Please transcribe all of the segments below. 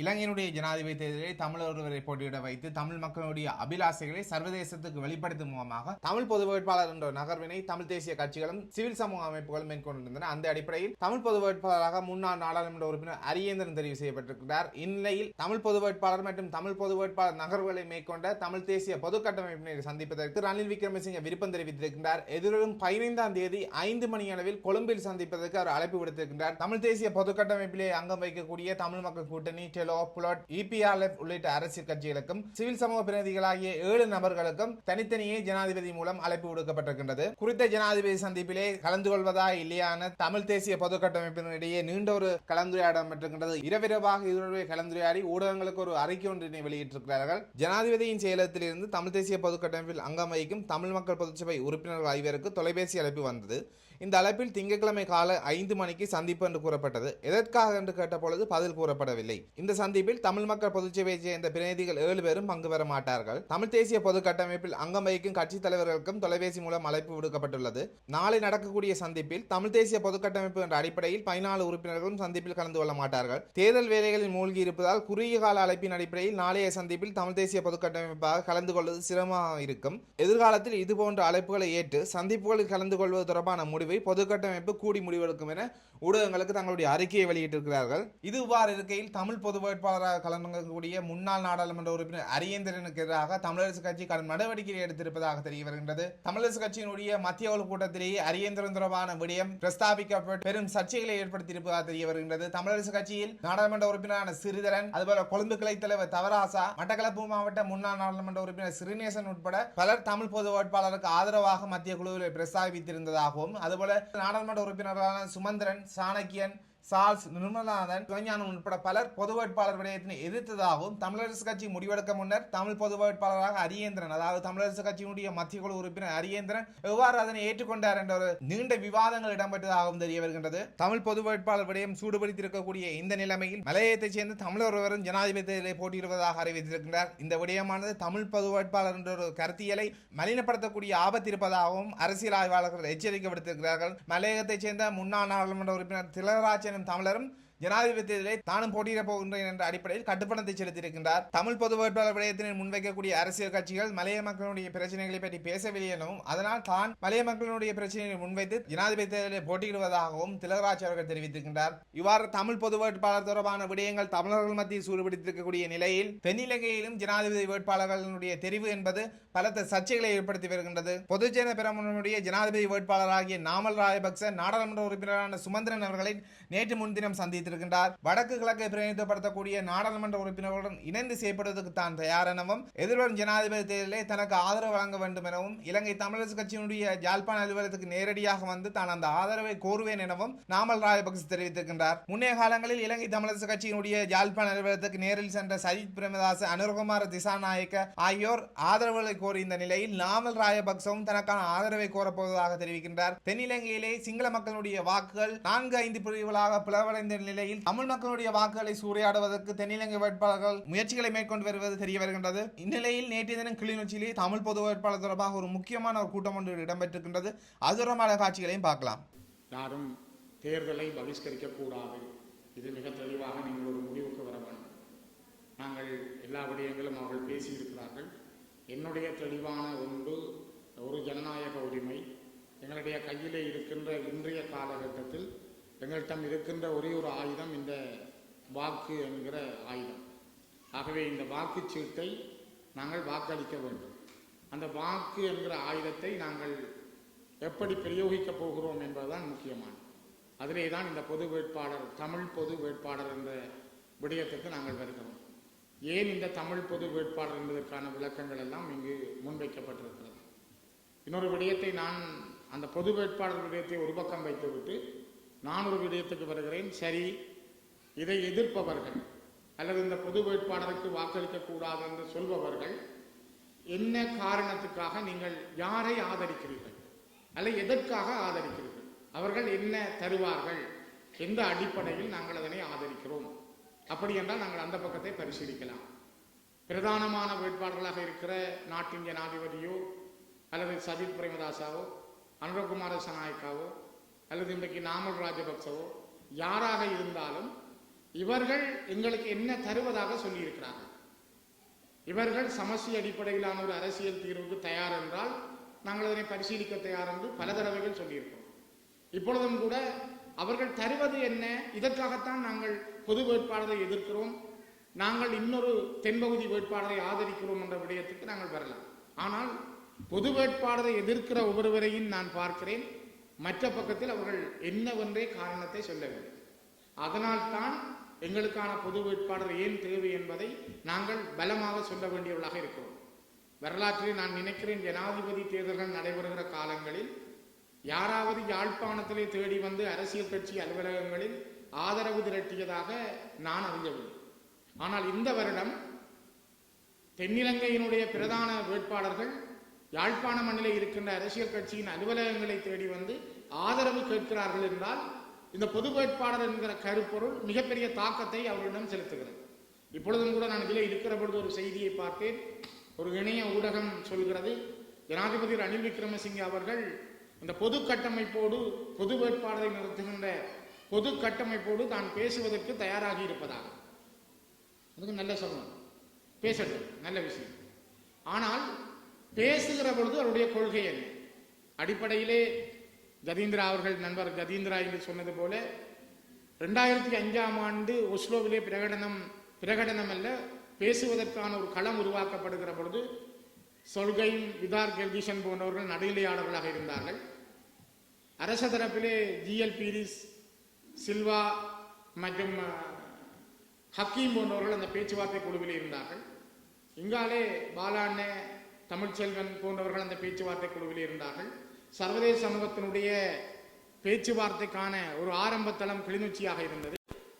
இலங்கையினுடைய ஜனாதிபதி தேர்தலில் தமிழர் ஒருவரை போட்டியிட வைத்து தமிழ் மக்களுடைய அபிலாசைகளை சர்வதேசத்துக்கு வெளிப்படுத்தும் முகமாக தமிழ் பொது வேட்பாளர் என்ற நகர்வினை தமிழ் தேசிய கட்சிகளும் சிவில் சமூக அமைப்புகளும் மேற்கொண்டிருந்தன. அந்த அடிப்படையில் தமிழ் பொது வேட்பாளராக முன்னாள் நாடாளுமன்ற உறுப்பினர் அரியேந்திரன் தெரிவு செய்யப்பட்டிருக்கிறார். இந்நிலையில் தமிழ் பொது வேட்பாளர் மற்றும் தமிழ் பொது வேட்பாளர் நகர்வுகளை மேற்கொண்ட தமிழ் தேசிய பொது கட்டமைப்பினரை சந்திப்பதற்கு ரணில் விக்ரமசிங்க விருப்பம் தெரிவித்திருக்கின்றார். எதிர்வரும் பதினைந்தாம் தேதி ஐந்து மணி அளவில் கொழும்பில் சந்திப்பதற்கு அவர் அழைப்பு விடுத்திருக்கிறார் தமிழ் தேசிய பொது கட்டமைப்பிலே அங்கம் வைக்கக்கூடிய தமிழ் மக்கள் கூட்டணி டெலோ புலட் இபிஆர்எஃப் உள்ளிட்ட அரசியல் கட்சிகளுக்கும் சிவில் சமூக பிரதிநிதிகளாகிய ஏழு நபர்களுக்கும் தனித்தனியே ஜனாதிபதி மூலம் அழைப்பு விடுக்கப்பட்டிருக்கின்றது. குறித்த ஜனாதிபதி சந்திப்பிலே கலந்து கொள்வதா இல்லையான தமிழ் தேசிய பொது கட்டமைப்பினரிடையே நீண்ட ஒரு கலந்துரையாடல் பெற்றிருக்கின்றது இரவிரவாக இதனுடைய கலந்துரையாடி ஊடகங்களுக்கு ஒரு அறிக்கை ஒன்றினை வெளியிட்டிருக்கிறார்கள். ஜனாதிபதியின் செயலகத்திலிருந்து தமிழ் தேசிய பொது கட்டமைப்பில் அங்கம் வகிக்கும் தமிழ் மக்கள் பொதுச்சபை உறுப்பினர்கள் ஐவருக்கு தொலைபேசி அழைப்பு வந்தது. இந்த அழைப்பில் திங்கட்கிழமை காலை ஐந்து மணிக்கு சந்திப்பு என்று கூறப்பட்டது. எதற்காக என்று கேட்டபொழுது பதில் கூறப்படவில்லை. இந்த சந்திப்பில் தமிழ் மக்கள் பொதுச்சேவையை சேர்ந்த பிரதிநிதிகள் ஏழு பேரும் பங்கு பெற மாட்டார்கள். தமிழ் தேசிய பொது கட்டமைப்பில் அங்கம் வகிக்கும் கட்சித் தலைவர்களுக்கும் தொலைபேசி மூலம் அழைப்பு விடுக்கப்பட்டுள்ளது. நாளை நடக்கக்கூடிய சந்திப்பில் தமிழ் தேசிய பொது கட்டமைப்பு என்ற அடிப்படையில் பதினாலு உறுப்பினர்களும் சந்திப்பில் கலந்து கொள்ள மாட்டார்கள். தேர்தல் வேலைகளில் மூழ்கி இருப்பதால் குறுகிய கால அழைப்பின் அடிப்படையில் நாளைய சந்திப்பில் தமிழ் தேசிய பொது கட்டமைப்பாக கலந்து கொள்வது சிரமமாக இருக்கும். எதிர்காலத்தில் இதுபோன்ற அழைப்புகளை ஏற்று சந்திப்புகளில் கலந்து கொள்வது தொடர்பான முடிவை பொது கட்டமைப்பு கூடி முடிவெடுக்கும் என ஊடகங்களுக்கு தங்களுடைய அறிக்கையை வெளியிட்டிருக்கிறார்கள். இது இவ்வாறு இருக்கையில் தமிழ் பொது வேட்பாளராக கலந்துக்கூடிய முன்னாள் நாடாளுமன்ற உறுப்பினர் அரியந்திரனுக்கு எதிராக தமிழரசு கட்சி கடும் நடவடிக்கை எடுத்திருப்பதாக தெரிய வருகின்றது. தமிழரசு கட்சியினுடைய மத்திய குழு கூட்டத்திலேயே அரியந்திரன் தொடர்பான விடயம் பிரஸ்தாபிக்கப்பட்டு பெரும் சர்ச்சைகளை ஏற்படுத்தியிருப்பதாக தெரிய வருகின்றது. தமிழரசு கட்சியில் நாடாளுமன்ற உறுப்பினரான சிறிதரன் அதுபோல கொழும்பு கிளை தலைவர் தவராசா மட்டக்களப்பு மாவட்ட முன்னாள் நாடாளுமன்ற உறுப்பினர் சிறுநேசன் உட்பட பலர் தமிழ் பொது வேட்பாளருக்கு ஆதரவாக மத்திய குழுவில் பிரஸ்தாபித்திருந்ததாகவும் அதுபோல நாடாளுமன்ற உறுப்பினர்களான சுமந்திரன் சாணக்கியன் சார்ஸ் நிர்மலானந்தன் சிவஞானம் உட்பட பலர் பொது வேட்பாளர் விடயத்தினை எதிர்த்ததாகவும் தமிழரசு கட்சி முடிவெடுக்க முன்னர் தமிழ் பொது வேட்பாளராக அரியேந்திரன் அதாவது தமிழரசு கட்சியினுடைய மத்திய குழு உறுப்பினர் அரியேந்திரன் எவ்வாறு அதனை ஏற்றுக்கொண்டார் என்ற ஒரு நீண்ட விவாதங்கள் இடம்பெற்றதாகவும் தெரிய வருகின்றது தமிழ் பொது வேட்பாளர் விடயம் சூடுபிடித்திருக்கக்கூடிய இந்த நிலைமையில் மலையத்தைச் சேர்ந்த தமிழர் ஒருவரும் ஜனாதிபதி தேர்தலில் போட்டியிடுவதாக அறிவித்திருக்கின்றார். இந்த விடயமானது தமிழ் பொது வேட்பாளர் என்ற ஒரு கருத்தியலை மலினப்படுத்தக்கூடிய ஆபத்து இருப்பதாகவும் அரசியல் ஆய்வாளர்கள் எச்சரிக்கை விடுத்திருக்கிறார்கள். மலையகத்தைச் சேர்ந்த முன்னாள் நாடாளுமன்ற உறுப்பினர் திலகராஜ் எனும் தமிழரும் ஜனாதிபதி தேர்தலில் தானும் போட்டியிடப் போகின்றேன் என்ற அடிப்படையில் கட்டுப்பணத்தை செலுத்தியிருக்கின்றார். தமிழ் பொது வேட்பாளர் விடயத்தினை முன்வைக்கக்கூடிய அரசியல் கட்சிகள் மலைய மக்களுடைய பிரச்சனைகளை பற்றி பேசவில்லை எனவும் அதனால் தான் மலைய மக்களுடைய பிரச்சனைகளை முன்வைத்து ஜனாதிபதி தேர்தலில் போட்டியிடுவதாகவும் திலகராஜ் அவர்கள் தெரிவித்திருக்கின்றார். இவ்வாறு தமிழ் பொது வேட்பாளர் தொடர்பான விடயங்கள் தமிழர்கள் மத்தியில் சூடுபிடித்திருக்கக்கூடிய நிலையில் தென்னிலங்கையிலும் ஜனாதிபதி வேட்பாளர்களுடைய தெரிவு என்பது பலத்த சர்ச்சைகளை ஏற்படுத்தி வருகின்றது. பொதுஜன பெரமுனுடைய ஜனாதிபதி வேட்பாளராகிய நாமல் ராயபக்ச நாடாளுமன்ற உறுப்பினரான சுமந்திரன் அவர்களின் நேற்று முன்தினம் சந்தித்திருக்கின்றார். வடக்கு கிழக்கை பிரதிநிதித்துவப்படுத்தக்கூடிய நாடாளுமன்ற உறுப்பினர்களுடன் இணைந்து செயற்படுவதற்கு தான் தயார் எனவும் எதிர்வரும் ஜனாதிபதி தேர்தலிலே தனக்கு ஆதரவு வழங்க வேண்டும் எனவும் இலங்கை தமிழரசு கட்சியினுடைய ஜாழ்ப்பாண அலுவலகத்துக்கு நேரடியாக வந்து தான் அந்த ஆதரவை கோருவேன் எனவும் நாமல் ராயபக்ச தெரிவித்திருக்கின்றார். முன்னைய காலங்களில் இலங்கை தமிழரசு கட்சியினுடைய ஜாழ்ப்பாண அலுவலகத்துக்கு நேரில் சென்ற சஜித் பிரேமதாஸ் அனுரகுமார திசாநாயக்க ஆகியோர் ஆதரவுகளை கோரி இந்த நிலையில் நாமல் ராயபக்சவும் தனக்கான ஆதரவை கோரப்போவதாக தெரிவிக்கின்றார். தென்னிலங்கையிலே சிங்கள மக்களுடைய வாக்குகள் நான்கு ஐந்து பிரிவுகளாக பிளவடைந்த நிலையில் தமிழ் மக்களுடைய வாக்குகளை சூறையாடுவதற்கு தென்னிலங்கை வேட்பாளர்கள் முயற்சிகளை மேற்கொண்டு வருவது தெரிய வருகின்றது. இந்நிலையில் நேற்றைய தினம் கிளிநொச்சியிலே தமிழ் பொது வேட்பாளர் தொடர்பாக ஒரு முக்கியமான ஒரு கூட்டம் ஒன்று இடம்பெற்றிருக்கின்றது. அது தொடர்பான காட்சிகளையும் பார்க்கலாம். யாரும் தேர்தலை பகிஷ்கரிக்கக்கூடாது. இது மிக தெளிவாக நீங்கள் ஒரு முடிவுக்கு வர வேண்டும். நாங்கள் எல்லா விடயங்களும் அவர்கள் பேசியிருக்கிறார்கள். என்னுடைய தெளிவான ஒன்று ஒரு ஜனநாயக உரிமை. எங்களுடைய கையிலே இருக்கின்ற இன்றைய காலகட்டத்தில் எங்கள்கிட்ட இருக்கின்ற ஒரே ஒரு ஆயுதம் இந்த வாக்கு என்கிற ஆயுதம். ஆகவே இந்த வாக்குச்சீட்டை நாங்கள் வாக்களிக்க வேண்டும். அந்த வாக்கு என்கிற ஆயுதத்தை நாங்கள் எப்படி பிரயோகிக்கப் போகிறோம் என்பதுதான் முக்கியமானது. அதிலே தான் இந்த பொது வேட்பாளர் தமிழ் பொது வேட்பாளர் என்ற விடயத்துக்கு நாங்கள் வருகிறோம். ஏன் இந்த தமிழ் பொது வேட்பாளர் என்பதற்கான விளக்கங்கள் எல்லாம் இங்கு முன்வைக்கப்பட்டிருக்கிறது. இன்னொரு விடயத்தை நான் அந்த பொது வேட்பாளர் விடயத்தை ஒரு பக்கம் வைத்துவிட்டு நான் ஒரு விடயத்துக்கு வருகிறேன். சரி இதை எதிர்ப்பவர்கள் அல்லது இந்த பொது வேட்பாளருக்கு வாக்களிக்க கூடாது என்று சொல்பவர்கள் என்ன காரணத்துக்காக நீங்கள் யாரை ஆதரிக்கிறீர்கள்? அல்ல எதற்காக ஆதரிக்கிறீர்கள்? அவர்கள் என்ன தருவார்கள்? எந்த அடிப்படையில் நாங்கள் அதனை ஆதரிக்கிறோம்? அப்படி என்றால் நாங்கள் அந்த பக்கத்தை பரிசீலிக்கலாம். பிரதானமான வேட்பாளர்களாக இருக்கிற நாட்டின் ஜனாதிபதியோ அல்லது சஜித் பிரேமதாசாவோ அனுரகுமார சனாயக்காவோ அல்லது இன்றைக்கு நாமல் ராஜபக்சவோ யாராக இருந்தாலும் இவர்கள் எங்களுக்கு என்ன தருவதாக சொல்லியிருக்கிறார்கள். இவர்கள் சமஸ்டி அடிப்படையிலான ஒரு அரசியல் தீர்வுக்கு தயார் என்றால் நாங்கள் அதனை பரிசீலிக்க தயார் என்று பல தடவைகள் சொல்லியிருக்கிறோம். இப்பொழுதும் கூட அவர்கள் தருவது என்ன இதற்காகத்தான் நாங்கள் பொது வேட்பாளரை எதிர்க்கிறோம். நாங்கள் இன்னொரு தென்பகுதி வேட்பாளரை ஆதரிக்கிறோம் என்ற விடயத்துக்கு நாங்கள் வரலாம். ஆனால் பொது வேட்பாளரை எதிர்க்கிற ஒவ்வொருவரையும் நான் பார்க்கிறேன். மற்ற பக்கத்தில் அவர்கள் என்னவென்றே காரணத்தை சொல்லவில்லை. அதனால்தான் எங்களுக்கான பொது வேட்பாளர் ஏன் தேவை என்பதை நாங்கள் பலமாக சொல்ல வேண்டியவர்களாக இருக்கிறோம். வரலாற்றில் நான் நினைக்கிறேன் ஜனாதிபதி தேர்தல்கள் நடைபெறுகிற காலங்களில் யாராவது யாழ்ப்பாணத்திலே தேடி வந்து அரசியல் கட்சி அலுவலகங்களில் ஆதரவு திரட்டியதாக நான் அறியவில்லை. ஆனால் இந்த வருடம் தென்னிலங்கையினுடைய பிரதான வேட்பாளர்கள் யாழ்ப்பாண மண்ணில் இருக்கின்ற அரசியல் கட்சியின் அலுவலகங்களை தேடி வந்து ஆதரவு கேட்கிறார்கள் என்றால் இந்த பொது வேட்பாளர் என்கிற கருப்பொருள் மிகப்பெரிய தாக்கத்தை அவர்களிடம் செலுத்துகிறது. இப்பொழுதும் கூட நான் இதில் இருக்கிற பொழுது ஒரு செய்தியை பார்த்தேன். ஒரு இணைய ஊடகம் சொல்கிறது ஜனாதிபதி ரணில் விக்ரமசிங்கே அவர்கள் இந்த பொது கட்டமைப்போடு பொது வேட்பாளரை நிறுத்துகின்ற பொது கட்டமைப்போடு தான் பேசுவதற்கு தயாராகி இருப்பதாக. அதுக்கு நல்ல சொல்லணும் பேசட்டும் நல்ல விஷயம். ஆனால் பேசுகிற பொழுது அவருடைய கொள்கை என்ன? அடிப்படையிலே கதீந்திரா அவர்கள் நண்பர் கதீந்திரா என்று சொன்னது போல ரெண்டாயிரத்தி அஞ்சாம் ஆண்டு ஒஸ்லோவிலே பிரகடனம் பிரகடனம் அல்ல பேசுவதற்கான ஒரு களம் உருவாக்கப்படுகிற பொழுது சொல்கையும் விதார் கெல்கிஷன் போன்றவர்கள் நடுநிலையாளர்களாக இருந்தார்கள். அரச தரப்பிலே ஜிஎல் பீரிஸ் சில்வா மற்றும் ஹக்கீம் போன்றவர்கள் அந்த பேச்சுவார்த்தை குழுவில் இருந்தார்கள். இங்காலே பாலாண்ணே தமிழ்ச்செல்வன் போன்றவர்கள் அந்த பேச்சுவார்த்தை குழுவில் இருந்தார்கள். சர்வதேச சமூகத்தினுடைய பேச்சுவார்த்தைக்கான ஒரு ஆரம்ப தளம் கிளிநொச்சியாக இருந்தது.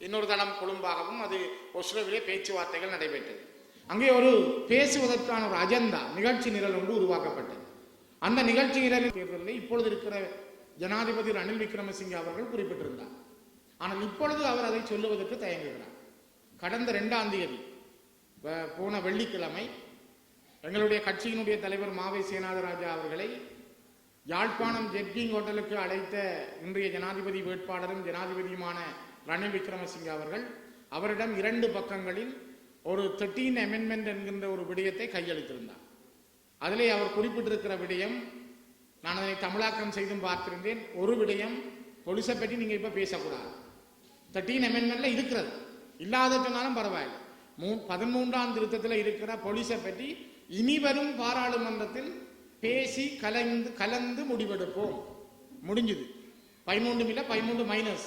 இன்னொரு தளம் கொழும்பாகவும் அது ஒஸ்ரோவிலே பேச்சுவார்த்தைகள் நடைபெற்றது. அங்கே ஒரு பேசுவதற்கான ஒரு அஜெண்டா நிகழ்ச்சி நிரல் ஒன்று உருவாக்கப்பட்டது. அந்த நிகழ்ச்சி நிரலில் தேர்தலில் இப்பொழுது இருக்கிற ஜனாதிபதி ரணில் விக்ரமசிங்கே அவர்கள் குறிப்பிட்டிருந்தார். ஆனால் இப்பொழுது அவர் அதை சொல்லுவதற்கு தயங்குகிறார். கடந்த ரெண்டாம் தேதி போன வெள்ளிக்கிழமை எங்களுடைய கட்சியினுடைய தலைவர் மாவை சேனாதராஜா அவர்களை யாழ்ப்பாணம் ஜெட்கிங் ஹோட்டலுக்கு அழைத்த இன்றைய ஜனாதிபதி வேட்பாளரும் ஜனாதிபதியுமான ரணில் விக்ரமசிங்க அவர்கள் அவரிடம் இரண்டு பக்கங்களில் ஒரு தேர்ட்டீன் அமெண்ட்மெண்ட் என்கின்ற ஒரு விடயத்தை கையளித்திருந்தார். அதிலே அவர் குறிப்பிட்டிருக்கிற விடயம் நான் அதனை தமிழாக்கம் செய்தும் பார்த்திருந்தேன். ஒரு விடயம் பொலிசை பற்றி நீங்கள் இப்போ பேசக்கூடாது. தேர்ட்டீன் அமெண்ட்மெண்ட்ல இருக்கிறது. இல்லாத சொன்னாலும் பரவாயில்லை. மூ பதிமூன்றாம் திருத்தத்தில் இருக்கிற போலீஸை பற்றி இனி வரும் பாராளுமன்றத்தில் பேசி கலந்து கலந்து முடிவெடுப்போம். முடிஞ்சுது. பதிமூன்று இல்லை பதிமூன்று மைனஸ்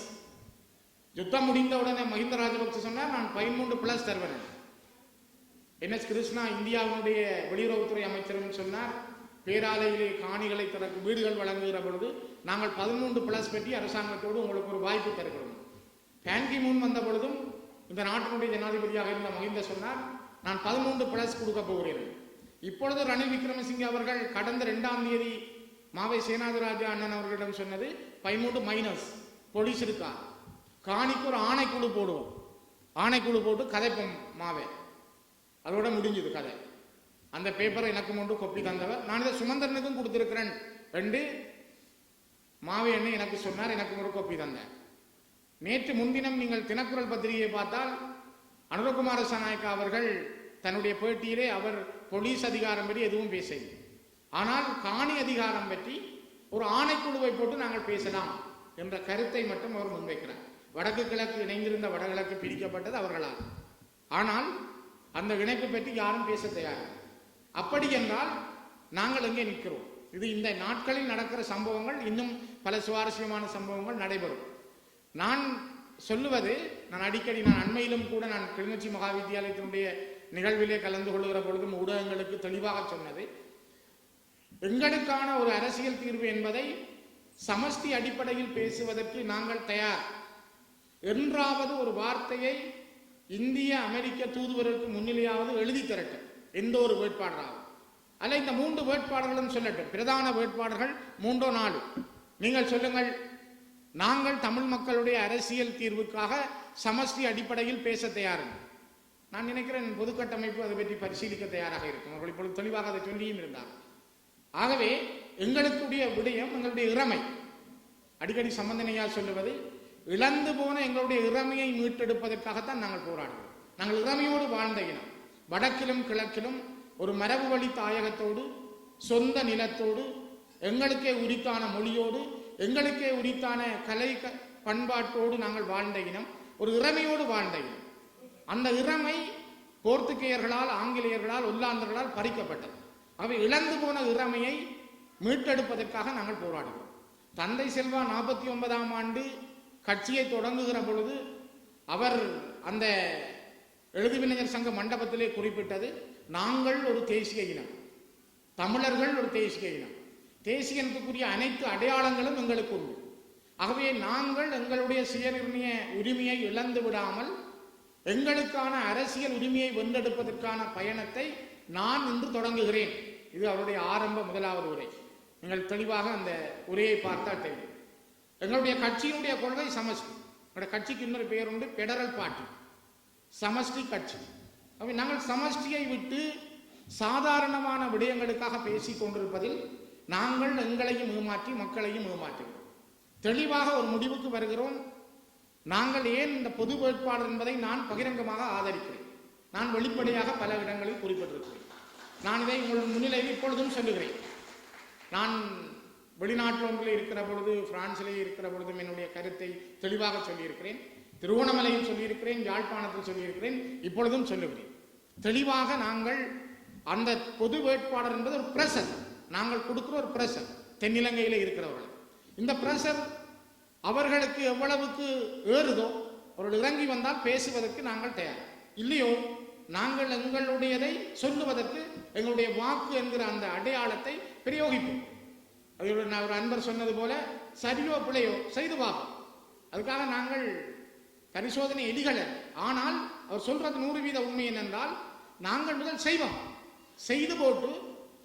யுத்தம் முடிந்த உடனே மஹிந்த ராஜபக்ச சொன்னார் நான் பதிமூன்று பிளஸ் தருவேன். N S. கிருஷ்ணா இந்தியாவினுடைய வெளியுறவுத்துறை அமைச்சரும் சொன்னார் பேராலையிலே காணிகளை தனக்கு வீடுகள் வழங்குகிற பொழுது நாங்கள் பதிமூன்று பிளஸ் பற்றி அரசாங்கத்தோடு உங்களுக்கு ஒரு வாய்ப்பு தருகிறோம். பேங்கி முன் வந்த பொழுதும் இந்த நாட்டினுடைய ஜனாதிபதியாக இருந்த மஹிந்த சொன்னார் நான் பதிமூன்று பிளஸ் கொடுக்க போகிறேன். இப்பொழுது ரணில் விக்ரமசிங்கே அவர்கள் கடந்த ரெண்டாம் தேதி மாவை சேனாதிராஜா அண்ணன் அவர்களிடம் சொன்னது பதிமூன்று மைனஸ் போலீஸ் இருக்கா? காணிக்கு ஒரு ஆணைக்குழு போடுவோம். ஆணைக்குழு போட்டு கதைப்போம் மாவை. அதோட முடிஞ்சது கதை. அந்த பேப்பரை எனக்கு மட்டும் கொப்பி தந்தவர். நான் இதை சுமந்திரனுக்கும் கொடுத்துருக்கிறேன். ரெண்டு மாவை அண்ணன் எனக்கு சொன்னார் எனக்கு ஒரு கொப்பி தந்தேன். நேற்று முன்தினம் நீங்கள் தினக்குரல் பத்திரிகையை பார்த்தால் அனுரகுமார சநாயக்கா அவர்கள் தன்னுடைய பேட்டியிலே அவர் போலீஸ் அதிகாரம் பற்றி எதுவும் பேசவில்லை. ஆனால் காணி அதிகாரம் பற்றி ஒரு ஆணைக்குழுவை போட்டு நாங்கள் பேசலாம் என்ற கருத்தை மட்டும் அவர் முன்வைக்கிறார். வடக்கு கிழக்கு இணைந்திருந்த வடகிழக்கு பிரிக்கப்பட்டது அவர்களால். ஆனால் அந்த இணைப்பு பற்றி யாரும் பேச தயார் அப்படி என்றால் நாங்கள் எங்கே நிற்கிறோம்? இது இந்த நாட்களில் நடக்கிற சம்பவங்கள் இன்னும் பல சுவாரஸ்யமான சம்பவங்கள் நடைபெறும். நான் சொல்லுவது நான் அடிக்கடி நான் அண்மையிலும் கூட நான் கிளிநொச்சி மகாவித்தியாலயத்தினுடைய நிகழ்விலே கலந்து கொள்கிற பொழுதும் ஊடகங்களுக்கு தெளிவாக சொன்னது. எங்களுக்கான ஒரு அரசியல் தீர்வு என்பதை சமஷ்டி அடிப்படையில் பேசுவதற்கு நாங்கள் தயார். என்றாவது ஒரு வார்த்தையை இந்திய அமெரிக்க தூதுவருக்கு முன்னிலையாவது எழுதி தரட்டும் எந்த ஒரு வேட்பாளராகும் அல்ல இந்த மூன்று வேட்பாளர்களும் சொல்லட்டும். பிரதான வேட்பாளர்கள் மூன்றோ நாலு. நீங்கள் சொல்லுங்கள் நாங்கள் தமிழ் மக்களுடைய அரசியல் தீர்வுக்காக சமஷ்டி அடிப்படையில் பேச தயார் நான் நினைக்கிறேன் பொதுக்கட்டமைப்பு அதை பற்றி பரிசீலிக்க தயாராக இருக்கும். அவர்கள் இப்பொழுது தெளிவாக அதை சொல்லியும் இருந்தார் ஆகவே எங்களுக்குடைய விடயம் எங்களுடைய இறமை. அடிக்கடி சம்பந்தனையா சொல்லுவது இழந்து போன எங்களுடைய இறமையை மீட்டெடுப்பதற்காகத்தான் நாங்கள் போராடுவோம் நாங்கள் இறமையோடு வாழ்ந்த இனம். வடக்கிலும் கிழக்கிலும் ஒரு மரபு வழி தாயகத்தோடு சொந்த நிலத்தோடு எங்களுக்கே உரித்தான மொழியோடு எங்களுக்கே உரித்தான கலை க- பண்பாட்டோடு நாங்கள் வாழ்ந்த இனம். ஒரு இறமையோடு வாழ்ந்த இனம். அந்த இறமை போர்த்துகேயர்களால் ஆங்கிலேயர்களால் உள்ளாந்தர்களால் பறிக்கப்பட்டது. அவை இழந்து போன இறமையை மீட்டெடுப்பதற்காக நாங்கள் போராடுகிறோம். தந்தை செல்வா நாற்பத்தி ஒன்பதாம் ஆண்டு கட்சியை தொடங்குகிற பொழுது அவர் அந்த எழுதுவினைஞர் சங்க மண்டபத்திலே குறிப்பிட்டது நாங்கள் ஒரு தேசிய இனம். தமிழர்கள் ஒரு தேசிய இனம். தேசியனுக்குரிய அனைத்து அடையாளங்களும் எங்களுக்கு உண்டு. ஆகவே நாங்கள் எங்களுடைய சுயநிர்ணய உரிமையை இழந்து விடாமல் எங்களுக்கான அரசியல் உரிமையை வென்றெடுப்பதற்கான பயணத்தை நான் இன்று தொடங்குகிறேன். இது அவருடைய ஆரம்ப முதலாவது உரை. நீங்கள் தெளிவாக அந்த உரையை பார்த்தால் தெரியும். எங்களுடைய கட்சியினுடைய கொள்கை சமஷ்டி. எங்களுடைய கட்சிக்கு இன்னொரு பெயர் உண்டு பெடரல் பார்ட்டி. சமஷ்டி கட்சி. அப்ப நாங்கள் சமஷ்டியை விட்டு சாதாரணமான விடயங்களுக்காக பேசிக் கொண்டிருப்பதில் நாங்கள் எங்களையும் ஏமாற்றி மக்களையும் ஏமாற்றுகிறோம். தெளிவாக ஒரு முடிவுக்கு வருகிறோம். நாங்கள் ஏன் இந்த பொது வேட்பாளர் என்பதை நான் பகிரங்கமாக ஆதரிக்கிறேன். நான் வெளிப்படையாக பல இடங்களில் குறிப்பிட்டிருக்கிறேன். நான் இதை உங்கள் முன்னிலையில் இப்பொழுதும் சொல்லுகிறேன். நான் வெளிநாட்டில் இருக்கிற பொழுது பிரான்சிலே இருக்கிற பொழுதும் என்னுடைய கருத்தை தெளிவாக சொல்லியிருக்கிறேன். திருவோணமலையில் சொல்லியிருக்கிறேன் யாழ்ப்பாணத்தில் சொல்லியிருக்கிறேன் இப்பொழுதும் சொல்லுகிறேன். தெளிவாக நாங்கள் அந்த பொது வேட்பாளர் என்பது ஒரு பிரஷர். நாங்கள் கொடுக்குற ஒரு பிரஷர். தென்னிலங்கையில் இருக்கிறவர்கள். இந்த பிரஷர் அவர்களுக்கு எவ்வளவுக்கு ஏறுதோ அவர்கள் இறங்கி வந்தால் பேசுவதற்கு நாங்கள் தயார். இல்லையோ நாங்கள் எங்களுடையதை சொல்லுவதற்கு எங்களுடைய வாக்கு என்கிற அந்த அடையாளத்தை பிரயோகிப்போம். அது நான் ஒரு அன்பர் சொன்னது போல சரியோ பிழையோ செய்து பார்ப்போம் அதுக்காக நாங்கள் பரிசோதனை எலிகள் ஆனால் அவர் சொல்றது நூறு வீத உண்மை என்னென்றால் நாங்கள் முதல் செய்வோம். செய்து போட்டு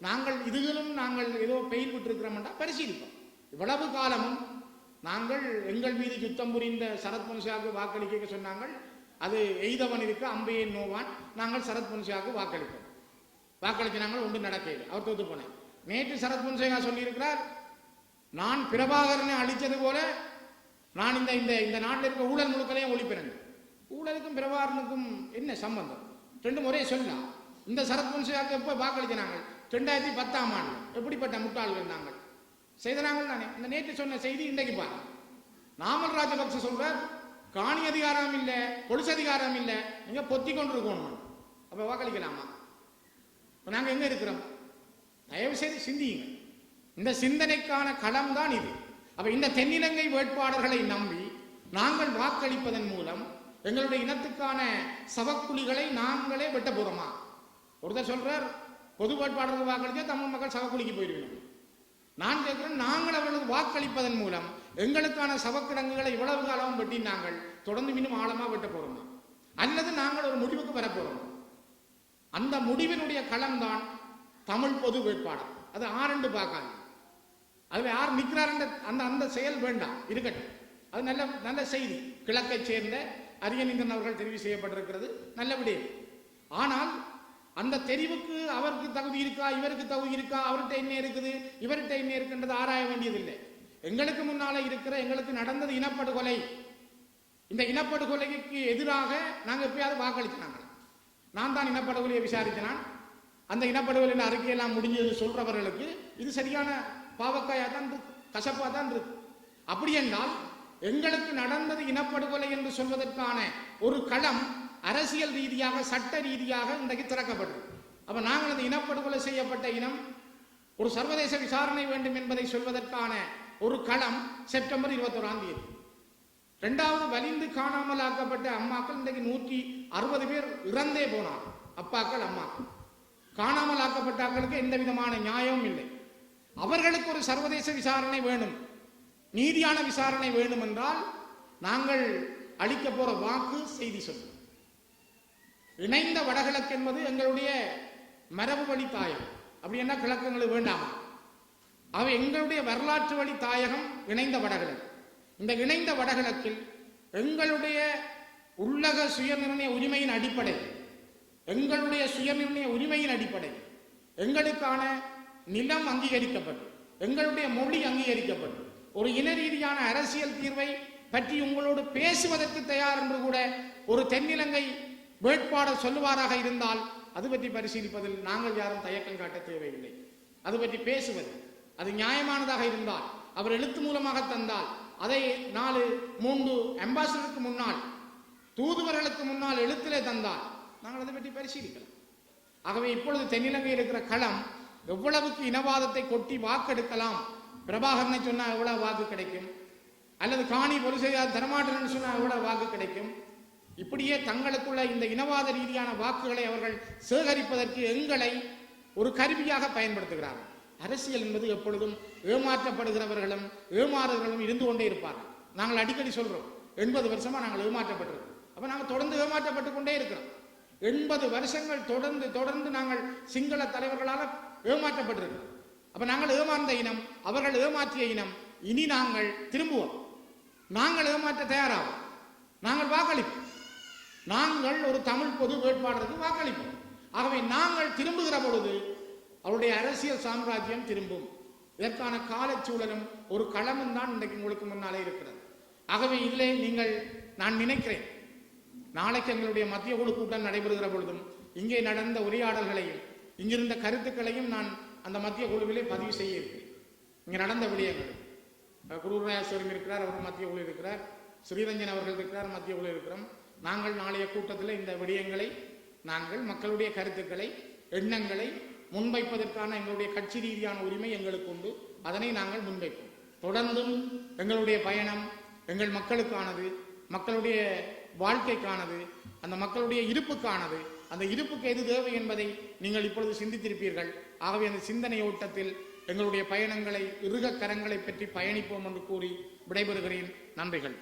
நாங்கள் இதுகளும் நாங்கள் ஏதோ பெயில் விட்டிருக்கிறோம்டா பரிசீலிப்போம். இவ்வளவு காலமும் நாங்கள் எங்கள் மீது யுத்தம் புரிந்த சரத் பொன்சியாவுக்கு வாக்களிக்க சொன்னாங்கள். அது எய்தவன் இருக்க அம்பையை நோவான். நாங்கள் சரத் பொன்சியாவுக்கு வாக்களிப்போம் வாக்களிச்சு நாங்கள் ஒன்று நடக்கையில். அவர் தோத்து போனேன் நேற்று சரத் பொன்சேகா சொல்லியிருக்கிறார் நான் பிரபாகரனை அழித்தது போல நான் இந்த இந்த இந்த நாட்டில் இருக்க ஊழல் முழுக்களையும் ஒழிப்பேன் ஊழலுக்கும் பிரபாகரனுக்கும் என்ன சம்பந்தம்? ரெண்டு முறையே சொல்லலாம் இந்த சரத் பொன்சேகாவுக்கு எப்போ வாக்களிச்சாங்க ரெண்டாயிரத்தி பத்தாம் ஆண்டு. எப்படிப்பட்ட முட்டாள்கள் நாங்கள்? செய்தனாங்கள் தானே. இந்த நேற்று சொன்ன செய்தி இன்றைக்கு பாரு. நாமல் ராஜபக்ச சொல்றார் காணி அதிகாரம் இல்லை பொலிஸ் அதிகாரம் இல்லை நீங்க பொத்தி கொண்டு இருக்கணும் அப்ப வாக்களிக்கலாமா? இப்ப நாங்க எங்க இருக்கிறோம்? தயவு செய்து சிந்தியுங்க இந்த சிந்தனைக்கான களம் தான் இது. அப்ப இந்த தென்னிலங்கை வேட்பாளர்களை நம்பி நாங்கள் வாக்களிப்பதன் மூலம் எங்களுடைய இனத்துக்கான சவக்குழிகளை நாங்களே வெட்ட போறோமா? ஒருத்தர் சொல்றார் பொது வேட்பாளர்கள் வாக்களித்தா தமிழ் மக்கள் சவக்குழிக்கு போயிடுவோம் நான் கேட்கிறேன் நாங்கள் அவர்களுக்கு வாக்களிப்பதன் மூலம் எங்களுக்கான சவக்கிடங்குகளை இவ்வளவு காலம் வெட்டி நாங்கள் தொடர்ந்து இன்னும் ஆழமா வெட்ட போறோமா? அல்லது நாங்கள் ஒரு முடிவுக்கு வர அந்த முடிவினுடைய களம்தான் தமிழ் பொது வேட்பாளர். அது ஆரண்டு பார்க்காது அதுல யார் நிற்கிறார் அந்த அந்த செயல் வேண்டாம் இருக்கட்டும். அது நல்ல நல்ல செய்தி. கிழக்கை சேர்ந்த அரியலிங்கன் அவர்கள் தெரிவு செய்யப்பட்டிருக்கிறது. நல்ல விடயம் ஆனால் அந்த தெரிவுக்கு அவருக்கு தகுதி இருக்கா இவருக்கு தகுதி இருக்கா அவர்கிட்ட என்ன இருக்குது இவர்கிட்ட என்ன இருக்குன்றது ஆராய வேண்டியதில்லை. எங்களுக்கு முன்னால இருக்கிற எங்களுக்கு நடந்தது இனப்படுகொலை. இந்த இனப்படுகொலைக்கு எதிராக நாங்கள் எப்பயாவது வாக்களிச்சாங்க. நான் தான் இனப்படுகொலையை விசாரித்தினான். அந்த இனப்படுகொலையின் அறிக்கையெல்லாம் முடிஞ்சது சொல்றவர்களுக்கு இது சரியான பாவக்காயா தான் இருக்கு கசப்பா தான் இருக்கு. அப்படி என்றால் எங்களுக்கு நடந்தது இனப்படுகொலை என்று சொல்வதற்கான ஒரு களம் அரசியல் ரீதியாக சட்ட ரீதியாக இன்றைக்கு திறக்கப்படும். அப்போ நாங்கள் அந்த இனப்படுகொலை செய்யப்பட்ட இனம் ஒரு சர்வதேச விசாரணை வேண்டும் என்பதை சொல்வதற்கான ஒரு களம் செப்டம்பர் இருபத்தோராம் தேதி. ரெண்டாவது வலிந்து காணாமல் ஆக்கப்பட்ட அம்மாக்கள் இன்றைக்கு நூற்றி அறுபது பேர் இறந்தே போனார் அப்பாக்கள் அம்மாக்கள். காணாமல் ஆக்கப்பட்டாக்களுக்கு எந்த விதமான நியாயமும் இல்லை. அவர்களுக்கு ஒரு சர்வதேச விசாரணை வேணும் நீதியான விசாரணை வேணும் என்றால் நாங்கள் அளிக்க போற வாக்கு செய்தி சொல்லும் இணைந்த வடகிழக்கு என்பது எங்களுடைய மரபு வழி தாயம் அப்படி என்ன கிழக்கு வேண்டாம் வேண்டாமா? அவை எங்களுடைய வரலாற்று வழி தாயகம் இணைந்த வடகிழக்கு. இந்த இணைந்த வடகிழக்கில் எங்களுடைய உள்ளக சுயநிர்ணய உரிமையின் அடிப்படை எங்களுடைய சுயநிர்ணய உரிமையின் அடிப்படை எங்களுக்கான நிலம் அங்கீகரிக்கப்பட்டு எங்களுடைய மொழி அங்கீகரிக்கப்பட்டு ஒரு இன ரீதியான அரசியல் தீர்வை பற்றி உங்களோடு பேசுவதற்கு தயார் என்று கூட ஒரு தென்னிலங்கை வேட்பாளர் சொல்லுவாராக இருந்தால் அது பற்றி பரிசீலிப்பதில் நாங்கள் யாரும் தயக்கம் காட்ட தேவையில்லை. அது பற்றி பேசுவது அது நியாயமானதாக இருந்தால் அவர் எழுத்து மூலமாக தந்தால் அதை நாலு மூன்று அம்பாசிடருக்கு முன்னால் தூதுவர்களுக்கு முன்னால் எழுத்திலே தந்தால் நாங்கள் அதை பற்றி பரிசீலிக்கலாம். ஆகவே இப்பொழுது தென்னிலங்கையில் இருக்கிற களம் எவ்வளவுக்கு இனவாதத்தை கொட்டி வாக்கெடுக்கலாம்? பிரபாகரனை சொன்னால் எவ்வளவு வாக்கு கிடைக்கும்? அல்லது காணி பொலிசையார் தரமாட்டேன்னு சொன்னால் எவ்வளவு வாக்கு கிடைக்கும்? இப்படியே தங்களுக்குள்ள இந்த இனவாத ரீதியான வாக்குகளை அவர்கள் சேகரிப்பதற்கு எங்களை ஒரு கருவியாக பயன்படுத்துகிறார்கள். அரசியல் என்பது எப்பொழுதும் ஏமாற்றப்படுகிறவர்களும் ஏமாறுகளும் இருந்து கொண்டே இருப்பார்கள். நாங்கள் அடிக்கடி சொல்றோம் எண்பது வருஷமா நாங்கள் ஏமாற்றப்பட்டிருக்கோம். அப்ப நாங்கள் தொடர்ந்து ஏமாற்றப்பட்டு கொண்டே இருக்கிறோம். எண்பது வருஷங்கள் தொடர்ந்து தொடர்ந்து நாங்கள் சிங்கள தலைவர்களால் ஏமாற்றப்பட்டிருக்கிறோம். அப்ப நாங்கள் ஏமாந்த இனம் அவர்கள் ஏமாற்றிய இனம் இனி நாங்கள் திரும்புவோம். நாங்கள் ஏமாற்ற தயாராகும் நாங்கள் வாக்களிப்போம். நாங்கள் ஒரு தமிழ் பொது வேட்பாளருக்கு வாக்களிப்போம். ஆகவே நாங்கள் திரும்புகிற பொழுது அவருடைய அரசியல் சாம்ராஜ்யம் திரும்பும். இதற்கான காலச்சூழலும் ஒரு களமும் தான் இன்றைக்கு உங்களுக்கு முன்னாலே இருக்கிறது. ஆகவே இதிலே நீங்கள் நான் நினைக்கிறேன் நாளைக்கு எங்களுடைய மத்திய குழு கூட்டம் நடைபெறுகிற பொழுதும் இங்கே நடந்த உரையாடல்களையும் இங்கிருந்த கருத்துக்களையும் நான் அந்த மத்திய குழுவிலே பதிவு செய்ய இருக்கிறேன். இங்கே நடந்த விடயங்கள். குருராயஸ்வரம் இருக்கிறார் அவர் மத்திய குழு இருக்கிறார். ஸ்ரீரஞ்சன் அவர்கள் இருக்கிறார் மத்திய குழு இருக்கிறோம் நாங்கள் நாளைய கூட்டத்தில் இந்த விடயங்களை நாங்கள் மக்களுடைய கருத்துக்களை எண்ணங்களை முன்வைப்பதற்கான எங்களுடைய கட்சி ரீதியான உரிமை எங்களுக்கு உண்டு. அதனை நாங்கள் முன்வைப்போம். தொடர்ந்தும் எங்களுடைய பயணம் எங்கள் மக்களுக்கானது மக்களுடைய வாழ்க்கைக்கானது அந்த மக்களுடைய இருப்புக்கானது அந்த இருப்புக்கு எது தேவை என்பதை நீங்கள் இப்பொழுது சிந்தித்திருப்பீர்கள். ஆகவே அந்த சிந்தனை ஓட்டத்தில் எங்களுடைய பயணங்களை இறுக கரங்களை பற்றி பயணிப்போம் என்று கூறி விடைபெறுகிறேன். நன்றிகள்.